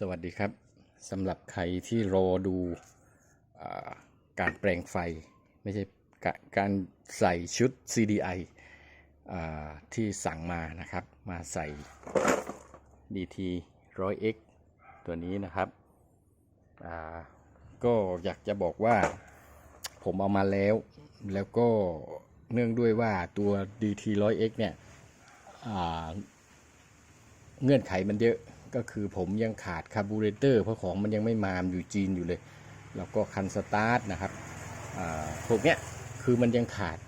สวัสดีครับสำหรับใครที่รอดูอการแปลงไฟ ไม่ใช่กะการใส่ชุด CDI ที่สั่งมานะครับ มาใส่ DT 100X ตัวนี้นะครับก็อยากจะบอกว่าผมเอามาแล้ว แล้วก็เนื่องด้วยว่าตัว DT 100X เนี่ยเงื่อนไขมันเยอะ ก็คือผมยังขาดคาร์บูเรเตอร์เพราะของมันยังไม่มามอยู่จีนอยู่เลย แล้วก็คันสตาร์ทนะครับพวกเนี้ยคือมันยังขาด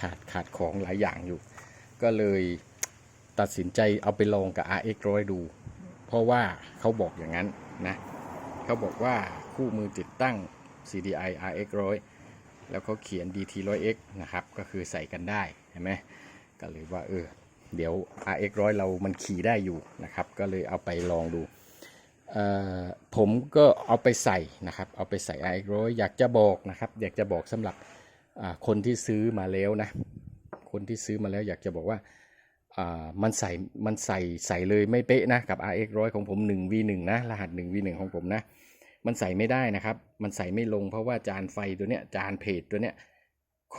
ขาดขาดของหลายอย่างอยู่ ก็เลยตัดสินใจเอาไปลองกับ RX 100ดู เพราะว่าเขาบอกอย่างนั้นนะเขาบอกว่าคู่มือติดตั้ง CDI RX 100แล้วเขาเขียน DT 100X นะครับ ก็คือใส่กันได้ เห็นไหมก็เลยว่าเออ เดี๋ยว RX 100เรามันขี่ได้อยู่นะครับ ก็เลยเอาไปลองดู ผมก็เอาไปใส่นะครับ เอาไปใส่ RX 100อยากจะบอกนะครับ อยากจะบอกสำหรับคนที่ซื้อมาแล้วนะ คนที่ซื้อมาแล้วอยากจะบอกว่าอ่ามันใส่ มันใส่ใส่เลยไม่เป๊ะนะกับ RX 100ของผม 1v1 นะ รหัส 1v1 ของผมนะ มันใส่ไม่ได้นะครับ มันใส่ไม่ลงเพราะว่าจานไฟตัวเนี้ย จานเพจตัวเนี้ย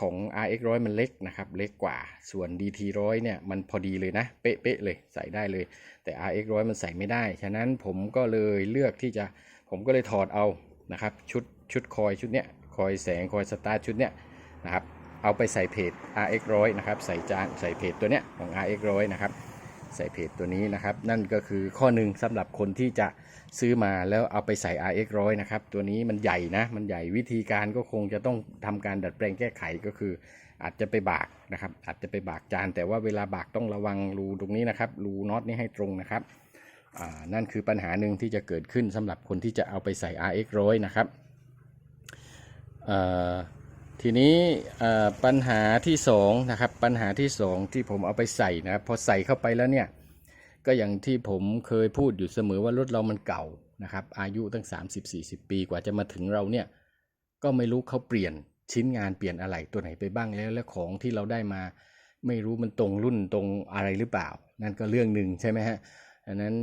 ของ RX 100มันเล็กนะครับเล็กกว่าส่วน DT 100เนี่ยมันพอดีเลยนะเป๊ะๆเลยใส่ได้เลย แต่ RX 100มันใส่ไม่ได้ ฉะนั้นผมก็เลยเลือกที่จะผมก็เลยถอดเอานะครับชุดชุดคอยชุดเนี้ยคอยแสงคอยสตาร์ชุดเนี้ยนะครับเอาไปใส่เพจ RX 100นะครับใส่จานใส่เพจตัวเนี้ยของ RX 100นะครับ ใส่เพจตัวนี้นะครับ นั่นก็คือข้อหนึ่งสำหรับคนที่จะซื้อมาแล้วเอาไปใส่ RX 100นะครับ ตัวนี้มันใหญ่นะ มันใหญ่วิธีการก็คงจะต้องทำการดัดแปลงแก้ไขก็คือ อาจจะไปบากนะครับ อาจจะไปบากจาน แต่ว่าเวลาบากต้องระวังรูตรงนี้นะครับ รูน็อตนี่ให้ตรงนะครับ นั่นคือปัญหาหนึ่งที่จะเกิดขึ้นสำหรับคนที่จะเอาไปใส่ RX 100นะครับ ทีนี้ปัญหาที่สองนะครับปัญหาที่สองที่ผมเอาไปใส่นะครับพอใส่เข้าไปแล้วเนี่ยก็อย่างที่ผมเคยพูดอยู่เสมอว่ารถเรามันเก่านะครับอายุตั้ง 30-40 ปีกว่าจะมาถึงเราเนี่ยก็ไม่รู้เขาเปลี่ยนชิ้นงานเปลี่ยนอะไรตัวไหนไปบ้างแล้ว และของที่เราได้มา ไม่รู้มันตรงรุ่นตรงอะไรหรือเปล่า นั่นก็เรื่องหนึ่งใช่ไหมฮะ อันนั้น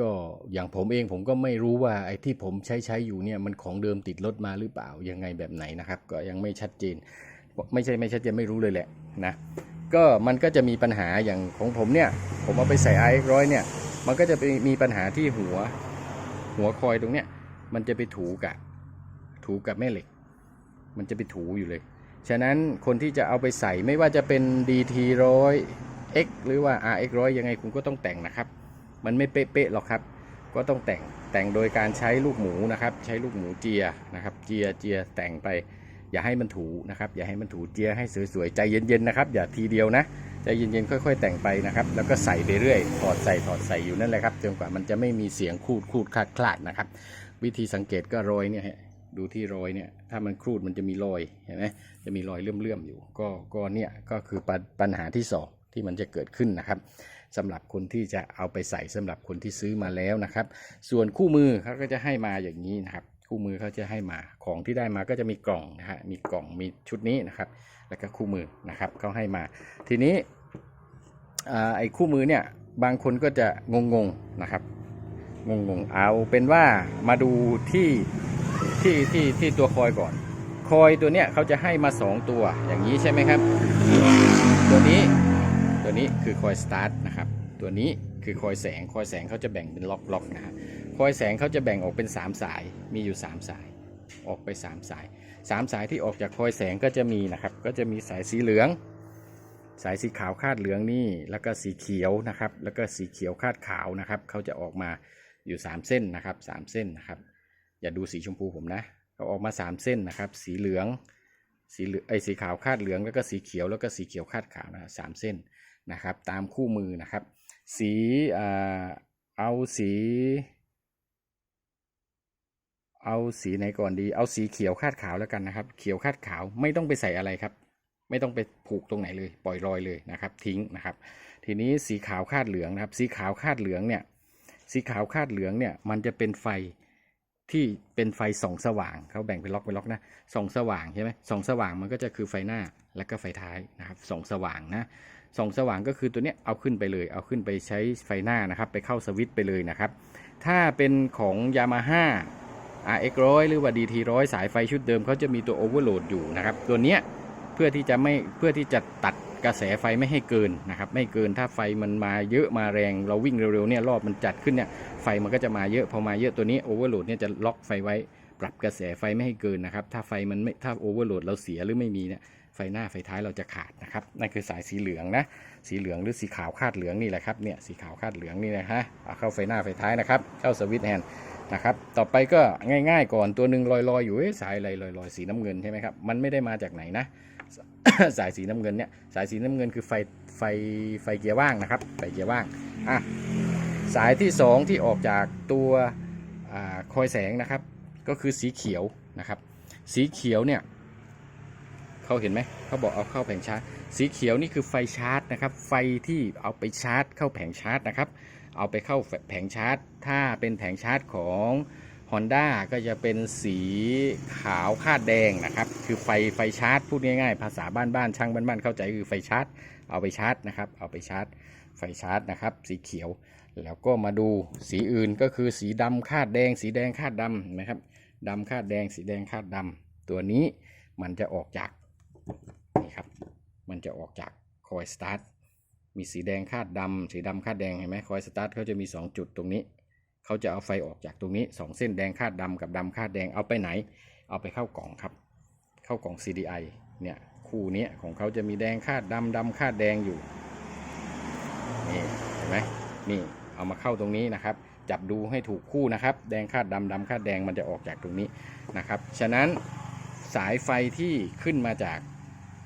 ก็อย่างผมเองผมก็ไม่รู้ว่าไอ้ที่ผมใช้ใช้อยู่เนี่ยมันของเดิมติดรถมาหรือเปล่ายังไงแบบไหนนะครับ ก็ยังไม่ชัดเจน ไม่ใช่ไม่ชัดเจนไม่รู้เลยแหละนะก็มันก็จะมีปัญหาอย่างของผมเนี่ย ผมเอาไปใส่ RX ร้อยเนี่ย มันก็จะไปมีปัญหาที่หัว หัวคอยตรงเนี้ยมันจะไปถูกับ ถูกับแม่เหล็ก มันจะไปถูอยู่เลย ฉะนั้นคนที่จะเอาไปใส่ไม่ว่าจะเป็น DT ร้อย X หรือว่า RX ร้อยยังไงคุณก็ต้องแต่งนะครับ มันไม่เป๊ะๆหรอกครับ ก็ต้องแต่งแต่งโดยการใช้ลูกหมูนะครับ ใช้ลูกหมูเจียนะครับ เจียเจียแต่งไป อย่าให้มันถูนะครับ อย่าให้มันถูเจียให้สวยๆใจเย็นๆนะครับ อย่าทีเดียวนะใจเย็นๆค่อยๆ แต่งไปนะครับ แล้วก็ใส่ไปเรื่อยถอดใส่ถอดใส่อยู่นั่นแหละครับจนกว่ามันจะไม่มีเสียงครูดครูดคลาดคลาดนะครับ วิธีสังเกตก็รอยเนี่ยฮะดูที่รอยเนี่ยถ้ามันครูดมันจะมีรอยเห็นไหมจะมีรอยเลื่อมๆอยู่ ก็ก็เนี่ยก็คือปัญปัญหาที่สองที่มันจะเกิดขึ้นนะครับ สำหรับคนที่จะเอาไปใส่สำหรับคนที่ซื้อมาแล้วนะครับ ส่วนคู่มือเขาก็จะให้มาอย่างนี้นะครับ คู่มือเขาจะให้มาของที่ได้มาก็จะมีกล่องนะฮะมีกล่องมีชุดนี้นะครับ แล้วก็คู่มือนะครับเขาให้มา ทีนี้ไอ้คู่มือเนี่ยบางคนก็จะงงๆนะครับงงๆเอาเป็นว่ามาดูที่ที่ที่ที่ตัวคอยก่อน คอยตัวเนี้ยเขาจะให้มา 2 ตัวอย่างนี้ใช่ไหมครับ ตัวนี้ นี้คือคอยสตาร์ทนะครับ ตัวนี้คือคอยแสง คอยแสงเขาจะแบ่งเป็นล็อกล็อกนะฮะคอยแสงเขาจะแบ่งออกเป็น 3 สาย มีอยู่ 3 สาย ออกไป 3 สาย 3 สายที่ออกจากคอยแสงก็จะมีนะครับ ก็จะมีสายสีเหลือง สายสีขาวคาดเหลืองนี่ แล้วก็สีเขียวนะครับ แล้วก็สีเขียวคาดขาวนะครับ เขาจะออกมาอยู่ 3 เส้นนะครับ 3 เส้นนะครับ อย่าดูสีชมพูผมนะ เขาออกมา 3 เส้นนะครับ สีเหลืองสีเหลืองไอสีขาวคาดเหลืองแล้วก็สีเขียวแล้วก็สีเขียวคาดขาวนะสามเส้น นะครับตามคู่มือนะครับ สีเอาสี เอาสีไหนก่อนดี เอาสีเขียวคาดขาวแล้วกันนะครับ เขียวคาดขาวไม่ต้องไปใส่อะไรครับ ไม่ต้องไปผูกตรงไหนเลยปล่อยรอยเลยนะครับ ทิ้งนะครับ ทีนี้สีขาวคาดเหลืองนะครับ สีขาวคาดเหลืองเนี่ยสีขาวคาดเหลืองเนี่ยมันจะเป็นไฟที่เป็นไฟส่องสว่างเขาแบ่งเป็นล็อกเป็นล็อกนะส่องสว่างใช่ไหมส่องสว่างมันก็จะคือไฟหน้าและก็ไฟท้ายนะครับส่องสว่างนะ ส่องสว่างก็คือตัวเนี้ยเอาขึ้นไปเลย เอาขึ้นไปใช้ไฟหน้านะครับ ไปเข้าสวิตช์ไปเลยนะครับ ถ้าเป็นของ Yamaha RX 100หรือว่า DT 100สายไฟชุดเดิมเขาจะมีตัว Overload อยู่นะครับ ตัวเนี้ยเพื่อที่จะไม่เพื่อที่จะตัดกระแสไฟไม่ให้เกินนะครับ ไม่เกินถ้าไฟมันมาเยอะมาแรง เราวิ่งเร็วๆเนี่ยรอบมันจัดขึ้นเนี่ยไฟมันก็จะมาเยอะพอมาเยอะตัวนี้ Overload เนี่ยจะล็อกไฟไว้ ปรับกระแสไฟไม่ให้เกินนะครับ ถ้าไฟมันไม่ถ้า Overload เราเสียหรือไม่มีเนี่ย ไฟหน้าไฟท้ายเราจะขาดนะครับนั่นคือสายสีเหลืองนะสีเหลืองหรือสีขาวคาดเหลืองนี่แหละครับเนี่ยสีขาวคาดเหลืองนี่นะฮะเข้าไฟหน้าไฟท้ายนะครับเข้าสวิตช์แฮนด์นะครับต่อไปก็ง่ายๆก่อนตัวหนึ่งลอยๆอยู่สายอะไรลอยๆสีน้ำเงินใช่ไหมครับมันไม่ได้มาจากไหนนะสายสีน้ำเงินเนี่ยสายสีน้ำเงินคือไฟไฟไฟเกียร์ว่างนะครับไฟเกียร์ว่างอะสายที่สองที่ออกจากตัวอคอยแสงนะครับ ก็คือสีเขียวนะครับ สีเขียวเนี่ย เขาเห็นไหมเขาบอกเอาเข้าแผงชาร์จ สีเขียวนี่คือไฟชาร์จนะครับ ไฟที่เอาไปชาร์จ เข้าแผงชาร์จนะครับ เอาไปเข้าแผงชาร์จ ถ้าเป็นแผงชาร์จของ Honda ก็จะเป็นสีขาวคาดแดงนะครับ คือไฟไฟชาร์จ พูดง่ายๆ ภาษาบ้านๆช่างบ้านๆเข้าใจคือไฟชาร์จ เอาไปชาร์จนะครับ เอาไปชาร์จ ไฟชาร์จนะครับ สีเขียว แล้วก็มาดูสีอื่นก็คือสีดำคาดแดง สีแดงคาดดำนไหมครับดำคาดแดง สีแดงคาดดำตัวนี้มันจะออกจาก นี่ครับ มันจะออกจากคอยสตาร์ทมีสีแดงคาดดำสีดำคาดแดงเห็นไหมคอยสตาร์ทเขาจะมี 2 จุดตรงนี้ เขาจะเอาไฟออกจากตรงนี้ 2 เส้นแดงคาดดำกับดำคาดแดงเอาไปไหน เอาไปเข้ากล่องครับ เข้ากล่อง CDI เนี่ยคู่นี้ของเขาจะมีแดงคาดดำดำคาดแดงอยู่นี่เห็นไหมนี่เอามาเข้าตรงนี้นะครับ จับดูให้ถูกคู่นะครับ แดงคาดดำดำคาดแดงมันจะออกจากตรงนี้นะครับ ฉะนั้นสายไฟที่ขึ้นมาจาก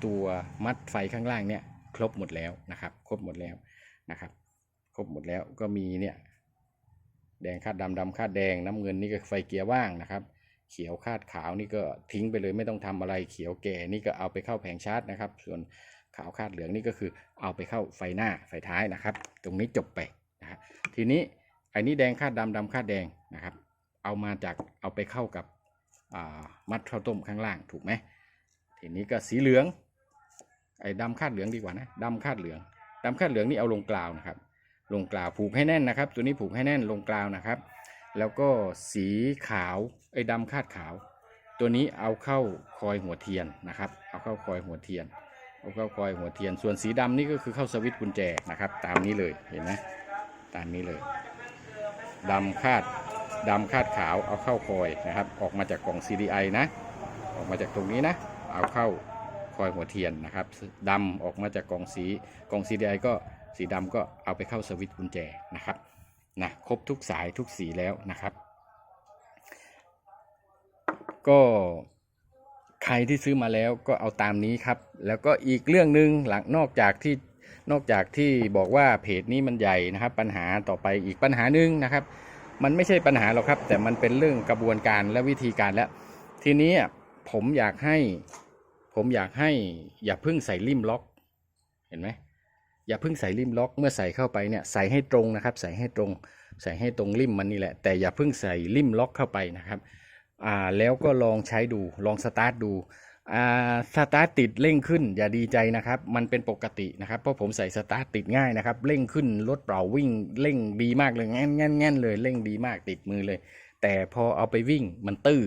ตัวมัดไฟข้างล่างเนี่ยครบหมดแล้วนะครับครบหมดแล้วนะครับครบหมดแล้วก็มีเนี่ยแดงคาดดำดำคาดแดงน้ำเงินนี่ก็ไฟเกียร์ว่างนะครับ เขียวคาดขาวนี่ก็ทิ้งไปเลยไม่ต้องทำอะไร เขียวแก่นี่ก็เอาไปเข้าแผงชาร์จนะครับ ส่วนขาวคาดเหลืองนี่ก็คือเอาไปเข้าไฟหน้าไฟท้ายนะครับ ตรงนี้จบไปนะฮะทีนี้ไอ้นี่แดงคาดดำดำคาดแดงนะครับ เอามาจากเอาไปเข้ากับมัดข้าวต้มข้างล่างถูกไหมทีนี้ก็สีเหลือง ไอ้ดำคาดเหลืองดีกว่านะดำคาดเหลืองดำคาดเหลืองนี่เอาลงกลาวนะครับ ลงกลาวผูกให้แน่นนะครับ ตัวนี้ผูกให้แน่นลงกลาวนะครับ แล้วก็สีขาวไอ้ดำคาดขาว ตัวนี้เอาเข้าคอยหัวเทียนนะครับ เอาเข้าคอยหัวเทียน เอาเข้าคอยหัวเทียน ส่วนสีดำนี่ก็คือเข้าสวิตช์กุญแจนะครับ ตามนี้เลยเห็นไหมตามนี้เลยดำคาดดำคาดขาวเอาเข้าคอยนะครับ ออกมาจากกล่อง CDI นะ ออกมาจากตรงนี้นะ เอาเข้า อยหัวเทียนนะครับดำออกมาจากกล่องสีกล่อง CDI ก็สีดำก็เอาไปเข้าสวิตช์กุญแจนะครับนะครบทุกสายทุกสีแล้วนะครับ ก็ใครที่ซื้อมาแล้วก็เอาตามนี้ครับ แล้วก็อีกเรื่องหนึ่งหลังนอกจากที่นอกจากที่บอกว่าเพจนี้มันใหญ่นะครับ ปัญหาต่อไปอีกปัญหาหนึ่งนะครับ มันไม่ใช่ปัญหาหรอกครับ แต่มันเป็นเรื่องกระบวนการและวิธีการแล้ว ทีนี้ผมอยากให้ ผมอยากให้อย่าเพิ่งใส่ริมล็อก เห็นไหมอย่าเพิ่งใส่ริมล็อก เมื่อใส่เข้าไปเนี่ยใส่ให้ตรงนะครับ ใส่ให้ตรง ใส่ให้ตรงริมมันนี่แหละ แต่อย่าเพิ่งใส่ริมล็อกเข้าไปนะครับอ่าแล้วก็ลองใช้ดูลองสตาร์ทดูอ่าสตาร์ทติดเร่งขึ้น อย่าดีใจนะครับ มันเป็นปกตินะครับเพราะผมใส่สตาร์ทติดง่ายนะครับเร่งขึ้นรถเปล่าวิ่งเร่งดีมากเลยแง่นแง่นแง่นเลยเร่งดีมากติดมือเลย แต่พอเอาไปวิ่งมันตื้อ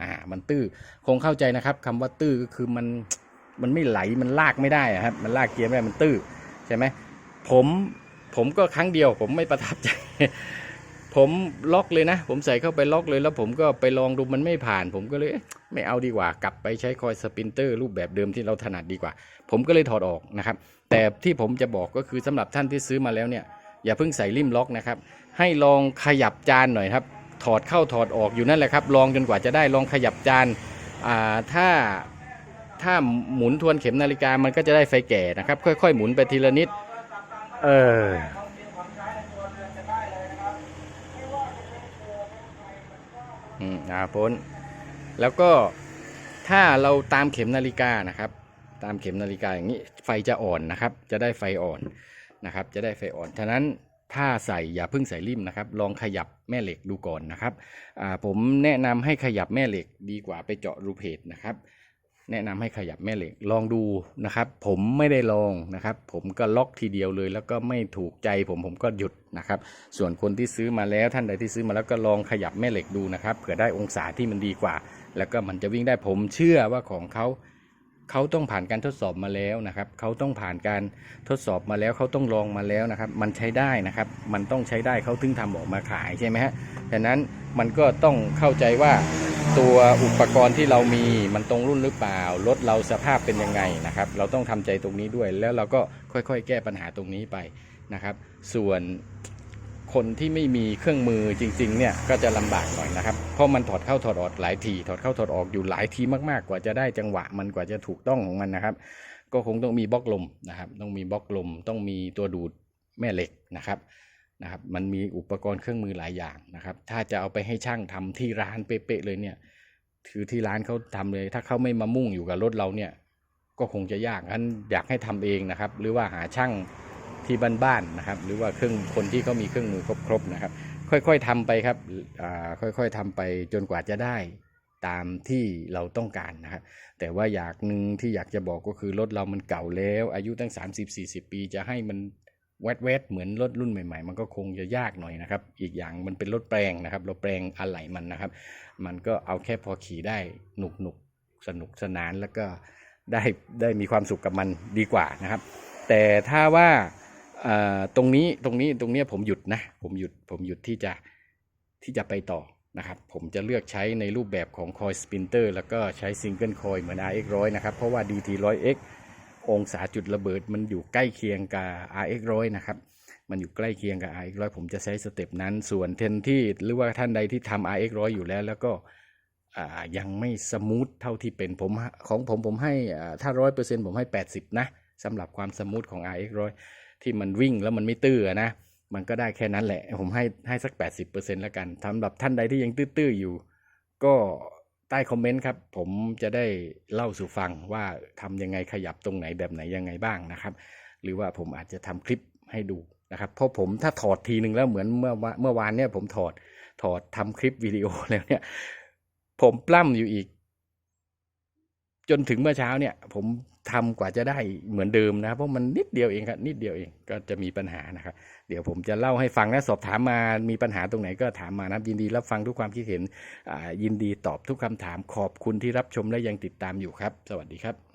อ่ามันตื้อคงเข้าใจนะครับคำว่าตื้อก็คือมันมันไม่ไหลมันลากไม่ได้อะครับมันลากเกียร์ไม่ได้มันตื้อใช่ไหมผมผมก็ครั้งเดียว ผมไม่ประทับใจ ผมล็อกเลยนะ ผมใส่เข้าไปล็อกเลยแล้วผมก็ไปลองดูมันไม่ผ่าน ผมก็เลยไม่เอาดีกว่ากลับไปใช้คอยสปินเตอร์รูปแบบเดิมที่เราถนัดดีกว่า ผมก็เลยถอดออกนะครับ แต่ที่ผมจะบอกก็คือสำหรับท่านที่ซื้อมาแล้วเนี่ยอย่าเพิ่งใส่ริมล็อกนะครับ ให้ลองขยับจานหน่อยครับ ถอดเข้าถอดออกอยู่นั่นแหละครับ ลองจนกว่าจะได้ลองขยับจานอ่าถ้าถ้าหมุนทวนเข็มนาฬิกามันก็จะได้ไฟแก่นะครับ ค่อย ๆ หมุนไปทีละนิด เอออืมอ่าพ้น แล้วก็ถ้าเราตามเข็มนาฬิกานะครับ ตามเข็มนาฬิกาอย่างนี้ไฟจะอ่อนนะครับ จะได้ไฟอ่อนนะครับ จะได้ไฟอ่อนฉะนั้น ถ้าใส่อย่าเพิ่งใส่ริมนะครับ ลองขยับแม่เหล็กดูก่อนนะครับผมแนะนำให้ขยับแม่เหล็กดีกว่าไปเจาะรูเพจนะครับ แนะนำให้ขยับแม่เหล็กลองดูนะครับ ผมไม่ได้ลองนะครับ ผมก็ล็อกทีเดียวเลย แล้วก็ไม่ถูกใจผมผมก็หยุดนะครับ ส่วนคนที่ซื้อมาแล้วท่านใดที่ซื้อมาแล้วก็ลองขยับแม่เหล็กดูนะครับเผื่อได้องศาที่มันดีกว่า แล้วก็มันจะวิ่งได้ผมเชื่อว่าของเขา เขาต้องผ่านการทดสอบมาแล้วนะครับ เขาต้องผ่านการทดสอบมาแล้ว เขาต้องลองมาแล้วนะครับ มันใช้ได้นะครับ มันต้องใช้ได้เขาถึงทำออกมาขายใช่ไหมฮะดังนั้นมันก็ต้องเข้าใจว่าตัวอุปกรณ์ที่เรามีมันตรงรุ่นหรือเปล่า รถเราสภาพเป็นยังไงนะครับ เราต้องทำใจตรงนี้ด้วย แล้วเราก็ค่อยๆ แก้ปัญหาตรงนี้ไปนะครับ ส่วน คนที่ไม่มีเครื่องมือจริงๆเนี่ยก็จะลำบากหน่อยนะครับ เพราะมันถอดเข้าถอดออกหลายที ถอดเข้าถอดออกอยู่หลายทีมากๆ กว่าจะได้จังหวะมันกว่าจะถูกต้องของมันนะครับ ก็คงต้องมีบล็อกลมนะครับ ต้องมีบล็อกลม ต้องมีตัวดูดแม่เหล็กนะครับนะครับ มันมีอุปกรณ์เครื่องมือหลายอย่างนะครับ ถ้าจะเอาไปให้ช่างทำที่ร้านเป๊ะๆเลยเนี่ยคือที่ร้านเขาทำเลย ถ้าเขาไม่มามุ่งอยู่กับรถเราเนี่ยก็คงจะยากงั้นอยากให้ทำเองนะครับ หรือว่าหาช่าง ที่บ้านๆนะครับ หรือว่าเครื่องคนที่เขามีเครื่องมือครบๆนะครับ ค่อยๆทำไปครับค่อยๆทำไปจนกว่าจะได้ตามที่เราต้องการนะครับ แต่ว่าอยากหนึ่งที่อยากจะบอกก็คือรถเรามันเก่าแล้ว อายุตั้ง 30-40 ปีจะให้มันแวดๆเหมือนรถรุ่นใหม่ๆ มันก็คงจะยากหน่อยนะครับ อีกอย่างมันเป็นรถแปลงนะครับ เราแปลงอะไหล่มันนะครับ มันก็เอาแค่พอขี่ได้หนุกหนุกสนุกสนานแล้วก็ได้ได้มีความสุขกับมันดีกว่านะครับ แต่ถ้าว่า ตรงนี้ตรงนี้ตรงเนี้ยผมหยุดนะผมหยุดผมหยุดที่จะที่จะไปต่อนะครับ ผมจะเลือกใช้ในรูปแบบของคอยสปินเตอร์แล้วก็ใช้ซิงเกิลคอยเหมือน RX 100 นะครับ เพราะว่า DT 100X องศาจุดระเบิดมันอยู่ใกล้เคียงกับ RX 100 นะครับ มันอยู่ใกล้เคียงกับ RX 100 ผมจะใช้สเต็ปนั้น ส่วนเทนที่หรือว่าท่านใดที่ทำ RX 100 อยู่แล้ว แล้วก็ยังไม่สมูทเท่าที่เป็นผมของผมผมให้ถ้าร้อยเปอร์เซ็นต์ผมให้ 80 นะสำหรับความสมูทของ RX 100 ที่มันวิ่งแล้วมันไม่ตื้อนะ มันก็ได้แค่นั้นแหละ ผมให้ให้สัก 80%แล้วกันสำหรับท่านใดที่ยังตื้อๆอยู่ ก็ใต้คอมเมนต์ครับ ผมจะได้เล่าสู่ฟังว่าทำยังไงขยับตรงไหนแบบไหนยังไงบ้างนะครับ หรือว่าผมอาจจะทำคลิปให้ดูนะครับเพราะผมถ้าถอดทีหนึ่งแล้วเหมือนเมื่อวาเมื่อวานเนี่ยผมถอดถอดทำคลิปวิดีโอแล้วเนี่ย ผมปล้ำอยู่อีก จนถึงเมื่อเช้าเนี่ย ผมทำกว่าจะได้เหมือนเดิมนะ เพราะมันนิดเดียวเองครับนิดเดียวเองก็จะมีปัญหานะครับ เดี๋ยวผมจะเล่าให้ฟังนะสอบถามมามีปัญหาตรงไหนก็ถามมานะยินดีรับฟังทุกความคิดเห็นยินดีตอบทุกคำถามขอบคุณที่รับชมและยังติดตามอยู่ครับ สวัสดีครับ